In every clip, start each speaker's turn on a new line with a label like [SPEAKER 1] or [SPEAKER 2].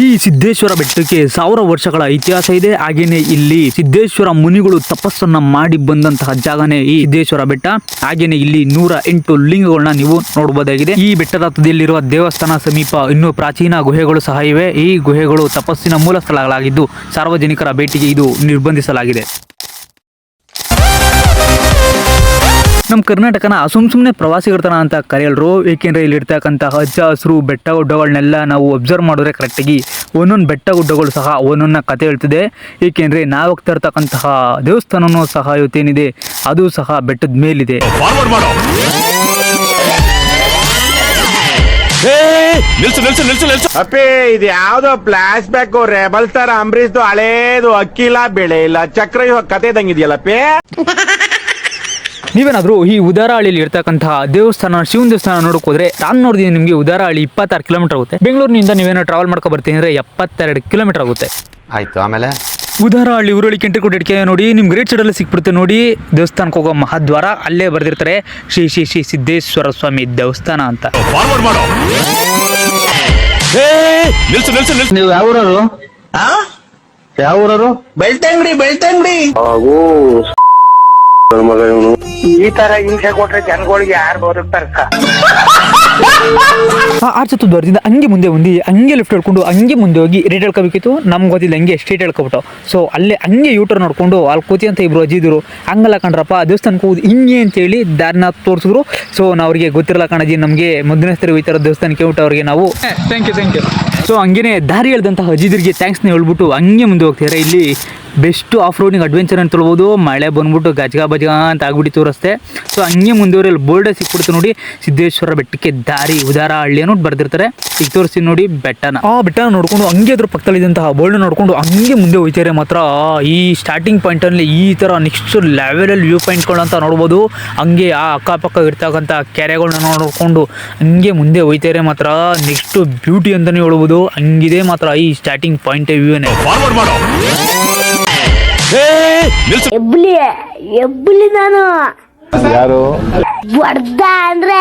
[SPEAKER 1] ಈ ಸಿದ್ದೇಶ್ವರ ಬೆಟ್ಟಕ್ಕೆ ಸಾವಿರ ವರ್ಷಗಳ ಇತಿಹಾಸ ಇದೆ. ಹಾಗೇನೆ ಇಲ್ಲಿ ಸಿದ್ದೇಶ್ವರ ಮುನಿಗಳು ತಪಸ್ಸನ್ನ ಮಾಡಿ ಬಂದಂತಹ ಜಾಗನೇ ಈ ಸಿದ್ದೇಶ್ವರ ಬೆಟ್ಟ. ಹಾಗೇನೆ ಇಲ್ಲಿ ನೂರ ಎಂಟು ಲಿಂಗಗಳನ್ನ ನೀವು ನೋಡಬಹುದಾಗಿದೆ ಈ ಬೆಟ್ಟದ ತುದಿಯಲ್ಲಿರುವ ದೇವಸ್ಥಾನ ಸಮೀಪ ಇನ್ನೂ ಪ್ರಾಚೀನ ಗುಹೆಗಳು ಸಹ ಇವೆ. ಈ ಗುಹೆಗಳು ತಪಸ್ಸಿನ ಮೂಲ ಸ್ಥಳಗಳಾಗಿದ್ದು ಸಾರ್ವಜನಿಕರ ಭೇಟಿಗೆ ಇದು ನಿರ್ಬಂಧಿಸಲಾಗಿದೆ. ನಮ್ಮ ಕರ್ನಾಟಕನ ಸುಮ್ ಸುಮ್ಮನೆ ಪ್ರವಾಸಿಗರ್ತನ ಅಂತ ಕರೆಯಲ್ರು. ಏಕೆಂದ್ರೆ ಇಲ್ಲಿ ಇರ್ತಕ್ಕಂಥ ಹಚ್ಚ ಹಸಿರು ಬೆಟ್ಟ ಗುಡ್ಡಗಳನ್ನೆಲ್ಲ ನಾವು ಅಬ್ಸರ್ವ್ ಮಾಡಿದ್ರೆ ಕರೆಕ್ಟಾಗಿ ಒಂದೊಂದು ಬೆಟ್ಟ ಗುಡ್ಡಗಳು ಸಹ ಒಂದೊಂದನ್ನ ಕತೆ ಹೇಳ್ತಿದೆ. ಏಕೆಂದ್ರೆ ನಾವು ಹೋಗ್ತಾ ಇರ್ತಕ್ಕಂತಹ ದೇವಸ್ಥಾನವೂ ಸಹ ಇವತ್ತೇನಿದೆ ಅದು ಸಹ ಬೆಟ್ಟದ ಮೇಲಿದೆ.
[SPEAKER 2] ಅಪ್ಪಿ ಇದು ಯಾವ್ದೋ ಫ್ಲಾಶ್ ಬ್ಯಾಕ್ ರೆಬಲ್ ಸ್ಟಾರ್ ಅಂಬರೀಶ್ದು ಹಳೇದು ಅಕ್ಕಿಲ್ಲ ಬೆಳೆ ಇಲ್ಲ. ಚಕ್ರ ಇವಾಗ ಕತೆ ಇದಂಗಿದೆಯಲ್ಲಪ್ಪಿ
[SPEAKER 1] ನೀವೇನಾದರೂ ಈ ಉದಾರಹಳ್ಳಿಯಲ್ಲಿ ಇರ್ತಕ್ಕಂತಹ ದೇವಸ್ಥಾನ ಶಿವನ ದೇವಸ್ಥಾನ ನೋಡಕ್ ಹೋದ್ರೆ ನಾನು ನೋಡಿದೀನಿ ನಿಮಗೆ ಉದಾರಹಳ್ಳಿ ಇಪ್ಪತ್ತಾರು ಕಿಲೋಮೀಟರ್ ಆಗುತ್ತೆ. ಬೆಂಗಳೂರಿನಿಂದ ನೀವೇನೋ ಟ್ರಾವೆಲ್ ಮಾಡ್ಕೊ ಬರ್ತೀನಿ ಅಂದರೆ ಎಪ್ಪತ್ತೆರಡು ಕಿಲೋಮೀಟರ್ ಆಗುತ್ತೆ.
[SPEAKER 3] ಆಯ್ತು ಆಮೇಲೆ?
[SPEAKER 1] ಉದಾರಹಳ್ಳಿ ಊರಳಿ ಕೆಂಟ್ರಿ ಕೊಟ್ಟಿಡ್ಕೆ ನೋಡಿ ನಿಮ್ಗೆ ರೇಟ್ ಸೈಡಲ್ಲಿ ಸಿಕ್ಬಿಡುತ್ತೆ ನೋಡಿ ದೇವಸ್ಥಾನಕ್ಕೆ ಹೋಗೋ ಮಹಾದ್ವಾರ ಅಲ್ಲೇ ಬರೆದಿರ್ತಾರೆ ಶ್ರೀ ಶ್ರೀ ಶ್ರೀ ಸಿದ್ದೇಶ್ವರ ಸ್ವಾಮಿ ದೇವಸ್ಥಾನ ಅಂತ.
[SPEAKER 4] ಫಾರ್ವರ್ಡ್ ಮಾಡು. ಏ, ನಿಲ್ಸು ನಿಲ್ಸು ನಿಲ್ಸು.
[SPEAKER 5] ನೀವು ಯಾವ ಊರವರು? ಯಾವ ಊರವರು?
[SPEAKER 6] ಬೆಳ್ತಂಗಡಿ ಬೆಳ್ತಂಗಡಿ. ಈ ತರ ಹಿಂಸೆ ಕೊಟ್ರೆ ಜನಗಳಿಗೆ ಯಾರು ಬದುಕ್ತಾರಕ್ಕ
[SPEAKER 1] ಹಂಗೆ ಮುಂದೆ ಬಂದು ಹಂಗೆ ಲಿಫ್ಟ್ ಹೇಳ್ಕೊಂಡು ಹಂಗೆ ಮುಂದೆ ಹೋಗಿ ರೇಟ್ ಹೇಳ್ಕೋಬೇಕಿತ್ತು. ನಮ್ಗೆ ಗೊತ್ತಿಲ್ಲ ಹಂಗೆ ಸ್ಟ್ರೇಟ್ ಹೇಳ್ಕೊಬಿಟ್ಟು. ಸೊ ಅಲ್ಲೇ ಹಂಗೆ ಯೂಟರ್ ನೋಡಿಕೊಂಡು ಅಲ್ಲಿ ಕೂತಿ ಅಂತ ಇಬ್ರು ಅಜ್ಜಿದ್ರು ಹಂಗಲ್ಲ ಕಣ್ರಪ್ಪ ದೇವಸ್ಥಾನಕ್ಕೆ ಹೋಗಿ ಹಿಂಗೆ ಅಂತೇಳಿ ದಾರಿನ ತೋರಿಸಿದ್ರು. ಸೊ ನಾವು ಅವ್ರಿಗೆ ಗೊತ್ತಿರಲ್ಲ ಕಣಜಿ ನಮಗೆ ಮೊದಲನೇ ಈ ಹೋಯ್ತಾರ ದೇವಸ್ಥಾನಕ್ಕೆ ಊಟ ಅವ್ರಿಗೆ ನಾವು. Thank you thank you so ಹಂಗೇನೆ ದಾರಿ ಹೇಳ್ದಂತಹ ಅಜ್ಜಿದ್ರಿಗೆ ಥ್ಯಾಂಕ್ಸ್ನ ಹೇಳ್ಬಿಟ್ಟು ಹಂಗೆ ಮುಂದೆ ಹೋಗ್ತಾರೆ ಇಲ್ಲಿ ಬೆಸ್ಟ್ ಆಫ್ ರೋಡಿಂಗ್ ಅಡ್ವೆಂಚರ್ ಅಂತ ಹೇಳ್ಬೋದು. ಮಳೆ ಬಂದ್ಬಿಟ್ಟು ಗಜಗ ಬಜಗ ಅಂತ ಆಗ್ಬಿಟ್ಟಿತ್ತು ರಸ್ತೆ. ಸೊ ಹಂಗೆ ಮುಂದುವರಿಯಲ್ಲಿ ಬೋರ್ಡೇ ಸಿಕ್ಬಿಡ್ತು ನೋಡಿ. ಸಿದ್ದೇಶ್ವರ ಬೆಟ್ಟಕ್ಕೆ ದಾರಿ ಉದಾರ ಹಳ್ಳಿ ಅನ್ನೋದು ಬರ್ದಿರ್ತಾರೆ. ಈಗ ತೋರಿಸ್ತೀನಿ ನೋಡಿ ಬೆಟ್ಟನ. ಆ ಬೆಟ್ಟನ ನೋಡ್ಕೊಂಡು ಹಂಗೆ ಅದ್ರ ಪಕ್ಕದಲ್ಲಿದ್ದಂತಹ ಬೋರ್ಡ್ ನೋಡ್ಕೊಂಡು ಹಂಗೆ ಮುಂದೆ ಹೋಯ್ತಾರೆ ಮಾತ್ರ ಈ ಸ್ಟಾರ್ಟಿಂಗ್ ಪಾಯಿಂಟಲ್ಲಿ ಈ ಥರ ನೆಕ್ಸ್ಟ್ ಲೆವೆಲಲ್ಲಿ ವ್ಯೂ ಪಾಯಿಂಟ್ಗಳು ಅಂತ ನೋಡ್ಬೋದು. ಹಂಗೆ ಆ ಅಕ್ಕಪಕ್ಕ ಇರ್ತಕ್ಕಂಥ ಕೆರೆಗಳನ್ನ ನೋಡ್ಕೊಂಡು ಹಂಗೆ ಮುಂದೆ ಹೋಯ್ತಾರೆ ಮಾತ್ರ ನೆಕ್ಸ್ಟ್ ಬ್ಯೂಟಿ ಅಂತಲೇ ಹೇಳ್ಬೋದು. ಹಂಗಿದೆ ಮಾತ್ರ ಈ ಸ್ಟಾರ್ಟಿಂಗ್ ಪಾಯಿಂಟ್ ವ್ಯೂನೇ
[SPEAKER 7] ಎಬ್ಲಿ ಎಬ್ಲಿ ನಾನು.
[SPEAKER 5] ಯಾರು?
[SPEAKER 7] ಬಡ್ದ ಅಂದ್ರೆ.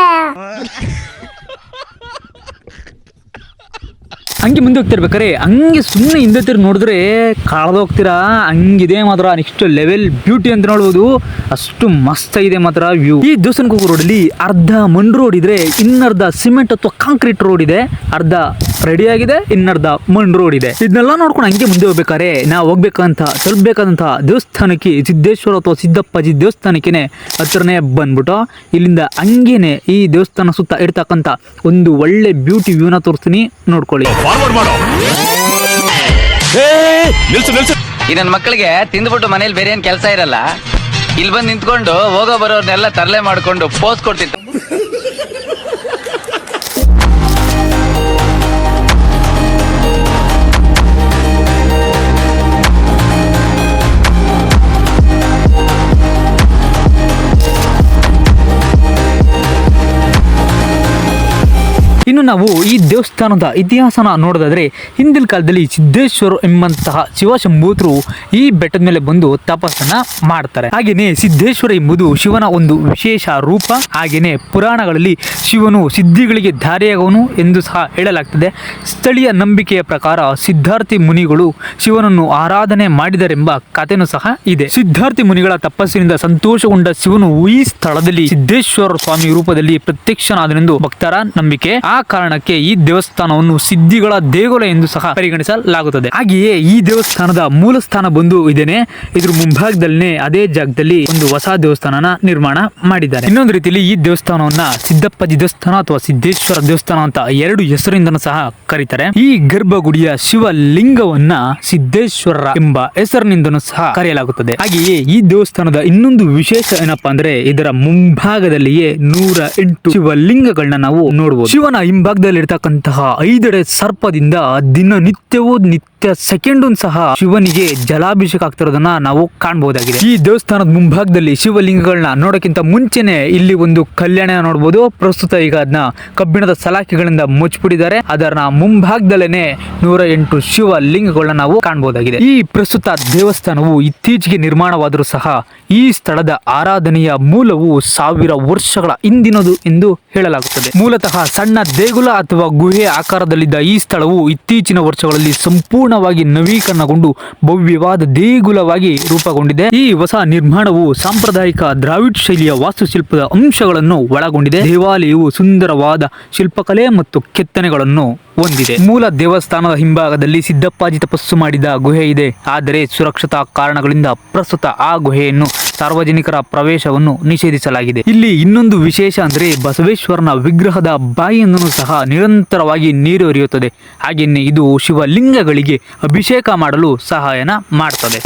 [SPEAKER 1] ಹಂಗೆ ಮುಂದೆ ಹೋಗ್ತಿರ್ಬೇಕಾರೆ ಹಂಗೆ ಸುಮ್ಮನೆ ಹಿಂದೆ ತಿರು ನೋಡಿದ್ರೆ ಕಳೆದೋಗ್ತೀರಾ ಹಂಗಿದೆ ಮಾತ್ರ ನೆಕ್ಸ್ಟ್ ಲೆವೆಲ್ ಬ್ಯೂಟಿ ಅಂತ ನೋಡ್ಬೋದು. ಅಷ್ಟು ಮಸ್ತ್ ಇದೆ ಮಾತ್ರ ವ್ಯೂ ಈ ರೋಡ್ ರೋಡಲ್ಲಿ ಅರ್ಧ ಮಣ್ಣು ರೋಡ್ ಇದ್ರೆ ಇನ್ನರ್ಧ ಸಿಮೆಂಟ್ ಅಥವಾ ಕಾಂಕ್ರೀಟ್ ರೋಡ್ ಇದೆ. ಅರ್ಧ ರೆಡಿ ಆಗಿದೆ, ಇನ್ನರ್ಧ ಮಣ್ಣು ರೋಡ್ ಇದೆ. ಇದನ್ನೆಲ್ಲ ನೋಡ್ಕೊಂಡು ಹಂಗೆ ಮುಂದೆ ಹೋಗ್ಬೇಕಾರೆ, ನಾವು ಹೋಗ್ಬೇಕಂತ ತಲುಪಬೇಕಂತ ದೇವಸ್ಥಾನಕ್ಕೆ, ಸಿದ್ದೇಶ್ವರ ಅಥವಾ ಸಿದ್ದಪ್ಪಾಜಿ ದೇವಸ್ಥಾನಕ್ಕೆ ಹತ್ರನೇ ಬಂದ್ಬಿಟ್ಟು, ಇಲ್ಲಿಂದ ಹಂಗೇನೆ ಈ ದೇವಸ್ಥಾನ ಸುತ್ತ ಇರ್ತಕ್ಕಂಥ ಒಂದು ಒಳ್ಳೆ ಬ್ಯೂಟಿ ವ್ಯೂನ ತೋರಿಸ್ತೀನಿ. ನೋಡ್ಕೊಳ್ಳಿ.
[SPEAKER 4] ಫಾರ್ವರ್ಡ್ ಮಾಡೋ. ನಿಲ್ಸು ನಿಲ್ಸು.
[SPEAKER 3] ಈ ನನ್ನ ಮಕ್ಕಳಿಗೆ ತಿಂದ್ಬಿಟ್ಟು ಮನೇಲಿ ಬೇರೆ ಏನ್ ಕೆಲಸ ಇರಲ್ಲ? ಇಲ್ಲಿ ಬಂದು ನಿಂತ್ಕೊಂಡು ಹೋಗೋ ಬರೋರ್ನೆಲ್ಲ ತರಲೆ ಮಾಡ್ಕೊಂಡು ಪೋಸ್ ಕೊಡ್ತಿತ್ತು
[SPEAKER 1] ನಾವು ಈ ದೇವಸ್ಥಾನದ ಇತಿಹಾಸನ ನೋಡೋದಾದರೆ ಹಿಂದಿನ ಕಾಲದಲ್ಲಿ ಸಿದ್ದೇಶ್ವರ ಎಂಬಂತಹ ಶಿವಶಂಭೂತರು ಈ ಬೆಟ್ಟದ ಮೇಲೆ ಬಂದು ತಪಸ್ಸನ್ನ ಮಾಡ್ತಾರೆ. ಹಾಗೆಯೇ ಸಿದ್ದೇಶ್ವರ ಎಂಬುದು ಶಿವನ ಒಂದು ವಿಶೇಷ ರೂಪ ಹಾಗೆಯೇ ಪುರಾಣಗಳಲ್ಲಿ ಶಿವನು ಸಿದ್ಧಿಗಳಿಗೆ ಧಾರೆಯಾಗವನು ಎಂದು ಸಹ ಹೇಳಲಾಗ್ತದೆ. ಸ್ಥಳೀಯ ನಂಬಿಕೆಯ ಪ್ರಕಾರ ಸಿದ್ಧಾರ್ಥಿ ಮುನಿಗಳು ಶಿವನನ್ನು ಆರಾಧನೆ ಮಾಡಿದರೆಂಬ ಕಥೆನೂ ಸಹ ಇದೆ. ಸಿದ್ಧಾರ್ಥಿ ಮುನಿಗಳ ತಪಸ್ಸಿನಿಂದ ಸಂತೋಷಗೊಂಡ ಶಿವನು ಈ ಸ್ಥಳದಲ್ಲಿ ಸಿದ್ದೇಶ್ವರ ಸ್ವಾಮಿ ರೂಪದಲ್ಲಿ ಪ್ರತ್ಯಕ್ಷನಾದನೆಂದು ಭಕ್ತರ ನಂಬಿಕೆ. ಆ ಕಾರಣಕ್ಕೆ ಈ ದೇವಸ್ಥಾನವನ್ನು ಸಿದ್ಧಿಗಳ ದೇಗುಲ ಎಂದು ಸಹ ಪರಿಗಣಿಸಲಾಗುತ್ತದೆ. ಹಾಗೆಯೇ ಈ ದೇವಸ್ಥಾನದ ಮೂಲ ಸ್ಥಾನ ಬಂದು ಇದೇನೆ, ಇದ್ರ ಮುಂಭಾಗದಲ್ಲೇ ಅದೇ ಜಾಗದಲ್ಲಿ ಒಂದು ಹೊಸ ದೇವಸ್ಥಾನನ ನಿರ್ಮಾಣ ಮಾಡಿದ್ದಾರೆ. ಇನ್ನೊಂದು ರೀತಿಯಲ್ಲಿ ಈ ದೇವಸ್ಥಾನವನ್ನ ಸಿದ್ದಪ್ಪಾಜಿ ದೇವಸ್ಥಾನ ಅಥವಾ ಸಿದ್ದೇಶ್ವರ ದೇವಸ್ಥಾನ ಅಂತ ಎರಡು ಹೆಸರಿಂದನೂ ಸಹ ಕರೀತಾರೆ. ಈ ಗರ್ಭಗುಡಿಯ ಶಿವಲಿಂಗವನ್ನ ಸಿದ್ದೇಶ್ವರ ಎಂಬ ಹೆಸರಿನಿಂದನೂ ಸಹ ಕರೆಯಲಾಗುತ್ತದೆ. ಹಾಗೆಯೇ ಈ ದೇವಸ್ಥಾನದ ಇನ್ನೊಂದು ವಿಶೇಷ ಏನಪ್ಪಾ ಅಂದ್ರೆ ಇದರ ಮುಂಭಾಗದಲ್ಲಿಯೇ ನೂರ ಎಂಟು ಶಿವಲಿಂಗಗಳನ್ನ ನಾವು ನೋಡಬಹುದು ಶಿವನ ಹಿಂಭಾಗದಲ್ಲಿ ಇರ್ತಕ್ಕಂತಹ ಐದೆಡೆ ಸರ್ಪದಿಂದ ದಿನನಿತ್ಯವೂ ನಿತ್ಯ ಸೆಕೆಂಡ್ ಸಹ ಶಿವನಿಗೆ ಜಲಾಭಿಷೇಕ ಆಗ್ತಿರೋದನ್ನ ನಾವು ಕಾಣಬಹುದಾಗಿದೆ. ಈ ದೇವಸ್ಥಾನದ ಮುಂಭಾಗದಲ್ಲಿ ಶಿವಲಿಂಗಗಳನ್ನ ನೋಡೋಕ್ಕಿಂತ ಮುಂಚೆನೆ ಇಲ್ಲಿ ಒಂದು ಕಲ್ಯಾಣ ನೋಡಬಹುದು ಪ್ರಸ್ತುತ ಈಗ ಅದನ್ನ ಕಬ್ಬಿಣದ ಸಲಾಖೆಗಳಿಂದ ಮುಚ್ಚಿಬಿಟ್ಟಿದ್ದಾರೆ. ಅದರ ಮುಂಭಾಗದಲ್ಲೇನೆ ನೂರ ಎಂಟು ಶಿವಲಿಂಗಗಳನ್ನ ನಾವು ಕಾಣಬಹುದಾಗಿದೆ. ಈ ಪ್ರಸ್ತುತ ದೇವಸ್ಥಾನವು ಇತ್ತೀಚೆಗೆ ನಿರ್ಮಾಣವಾದರೂ ಸಹ ಈ ಸ್ಥಳದ ಆರಾಧನೆಯ ಮೂಲವು ಸಾವಿರ ವರ್ಷಗಳ ಹಿಂದಿನದು ಎಂದು ಹೇಳಲಾಗುತ್ತದೆ. ಮೂಲತಃ ಸಣ್ಣ ದೇಗುಲ ದೇಗುಲ ಅಥವಾ ಗುಹೆ ಆಕಾರದಲ್ಲಿದ್ದ ಈ ಸ್ಥಳವು ಇತ್ತೀಚಿನ ವರ್ಷಗಳಲ್ಲಿ ಸಂಪೂರ್ಣವಾಗಿ ನವೀಕರಣಗೊಂಡು ಭವ್ಯವಾದ ದೇಗುಲವಾಗಿ ರೂಪುಗೊಂಡಿದೆ. ಈ ಹೊಸ ನಿರ್ಮಾಣವು ಸಾಂಪ್ರದಾಯಿಕ ದ್ರಾವಿಡ್ ಶೈಲಿಯ ವಾಸ್ತುಶಿಲ್ಪದ ಅಂಶಗಳನ್ನು ಒಳಗೊಂಡಿದೆ. ದೇವಾಲಯವು ಸುಂದರವಾದ ಶಿಲ್ಪಕಲೆ ಮತ್ತು ಕೆತ್ತನೆಗಳನ್ನು ಹೊಂದಿದೆ. ಮೂಲ ದೇವಸ್ಥಾನದ ಹಿಂಭಾಗದಲ್ಲಿ ಸಿದ್ದಪ್ಪಾಜಿ ತಪಸ್ಸು ಮಾಡಿದ ಗುಹೆ ಇದೆ. ಆದರೆ ಸುರಕ್ಷತಾ ಕಾರಣಗಳಿಂದ ಪ್ರಸ್ತುತ ಆ ಗುಹೆಯನ್ನು ಸಾರ್ವಜನಿಕರ ಪ್ರವೇಶವನ್ನು ನಿಷೇಧಿಸಲಾಗಿದೆ. ಇಲ್ಲಿ ಇನ್ನೊಂದು ವಿಶೇಷ ಅಂದರೆ ಬಸವೇಶ್ವರನ ವಿಗ್ರಹದ ಬಾಯಿಯನ್ನು ಸಹ ನಿರಂತರವಾಗಿ ನೀರು ಹರಿಯುತ್ತದೆ. ಹಾಗೆಯೇ ಇದು ಶಿವಲಿಂಗಗಳಿಗೆ ಅಭಿಷೇಕ ಮಾಡಲು ಸಹಾಯನ ಮಾಡ್ತದೆ.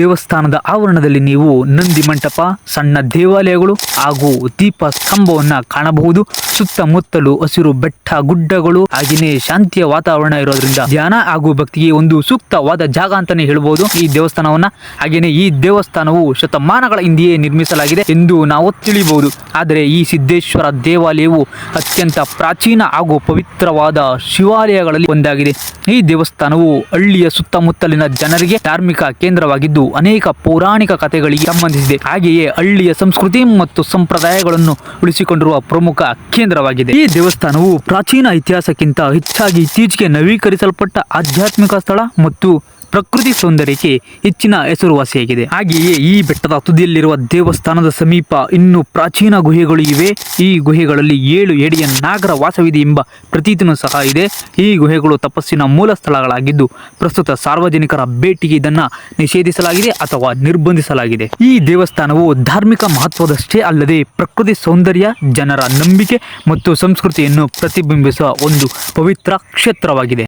[SPEAKER 1] ದೇವಸ್ಥಾನದ ಆವರಣದಲ್ಲಿ ನೀವು ನಂದಿ ಮಂಟಪ ಸಣ್ಣ ದೇವಾಲಯಗಳು ಹಾಗೂ ದೀಪ ಸ್ತಂಭವನ್ನು ಕಾಣಬಹುದು. ಸುತ್ತಮುತ್ತಲು ಹಸಿರು ಬೆಟ್ಟ, ಗುಡ್ಡಗಳು, ಹಾಗೆಯೇ ಶಾಂತಿಯ ವಾತಾವರಣ ಇರೋದ್ರಿಂದ ಧ್ಯಾನ ಹಾಗೂ ಭಕ್ತಿಗೆ ಒಂದು ಸೂಕ್ತವಾದ ಜಾಗ ಅಂತಾನೆ ಹೇಳಬಹುದು ಈ ದೇವಸ್ಥಾನವನ್ನ ಹಾಗೇನೆ ಈ ದೇವಸ್ಥಾನವು ಶತಮಾನಗಳ ಹಿಂದೆಯೇ ನಿರ್ಮಿಸಲಾಗಿದೆ ಎಂದು ನಾವು ತಿಳಿಬಹುದು ಆದರೆ ಈ ಸಿದ್ದೇಶ್ವರ ದೇವಾಲಯವು ಅತ್ಯಂತ ಪ್ರಾಚೀನ ಹಾಗೂ ಪವಿತ್ರವಾದ ಶಿವಾಲಯಗಳಲ್ಲಿ ಒಂದಾಗಿದೆ. ಈ ದೇವಸ್ಥಾನವು ಹಳ್ಳಿಯ ಸುತ್ತಮುತ್ತಲಿನ ಜನರಿಗೆ ಧಾರ್ಮಿಕ ಕೇಂದ್ರವಾಗಿದ್ದು ಅನೇಕ ಪೌರಾಣಿಕ ಕಥೆಗಳಿಗೆ ಸಂಬಂಧಿಸಿದೆ. ಹಾಗೆಯೇ ಹಳ್ಳಿಯ ಸಂಸ್ಕೃತಿ ಮತ್ತು ಸಂಪ್ರದಾಯಗಳನ್ನು ಉಳಿಸಿಕೊಂಡಿರುವ ಪ್ರಮುಖ ಕೇಂದ್ರವಾಗಿದೆ. ಈ ದೇವಸ್ಥಾನವು ಪ್ರಾಚೀನ ಇತಿಹಾಸಕ್ಕಿಂತ ಹೆಚ್ಚಾಗಿ ಇತ್ತೀಚೆಗೆ ನವೀಕರಿಸಲ್ಪಟ್ಟ ಆಧ್ಯಾತ್ಮಿಕ ಸ್ಥಳ ಮತ್ತು ಪ್ರಕೃತಿ ಸೌಂದರ್ಯಕ್ಕೆ ಹೆಚ್ಚಿನ ಹೆಸರುವಾಸಿಯಾಗಿದೆ. ಹಾಗೆಯೇ ಈ ಬೆಟ್ಟದ ತುದಿಯಲ್ಲಿರುವ ದೇವಸ್ಥಾನದ ಸಮೀಪ ಇನ್ನೂ ಪ್ರಾಚೀನ ಗುಹೆಗಳು ಇವೆ. ಈ ಗುಹೆಗಳಲ್ಲಿ ಏಳು ಎಡೆಯ ನಾಗರ ವಾಸವಿದೆ ಎಂಬ ಪ್ರತೀತಿನೂ ಸಹ ಇದೆ. ಈ ಗುಹೆಗಳು ತಪಸ್ಸಿನ ಮೂಲ ಸ್ಥಳಗಳಾಗಿದ್ದು, ಪ್ರಸ್ತುತ ಸಾರ್ವಜನಿಕರ ಭೇಟಿಗೆ ಇದನ್ನು ನಿಷೇಧಿಸಲಾಗಿದೆ ಅಥವಾ ನಿರ್ಬಂಧಿಸಲಾಗಿದೆ. ಈ ದೇವಸ್ಥಾನವು ಧಾರ್ಮಿಕ ಮಹತ್ವದಷ್ಟೇ ಅಲ್ಲದೆ ಪ್ರಕೃತಿ ಸೌಂದರ್ಯ, ಜನರ ನಂಬಿಕೆ ಮತ್ತು ಸಂಸ್ಕೃತಿಯನ್ನು ಪ್ರತಿಬಿಂಬಿಸುವ ಒಂದು ಪವಿತ್ರ ಕ್ಷೇತ್ರವಾಗಿದೆ.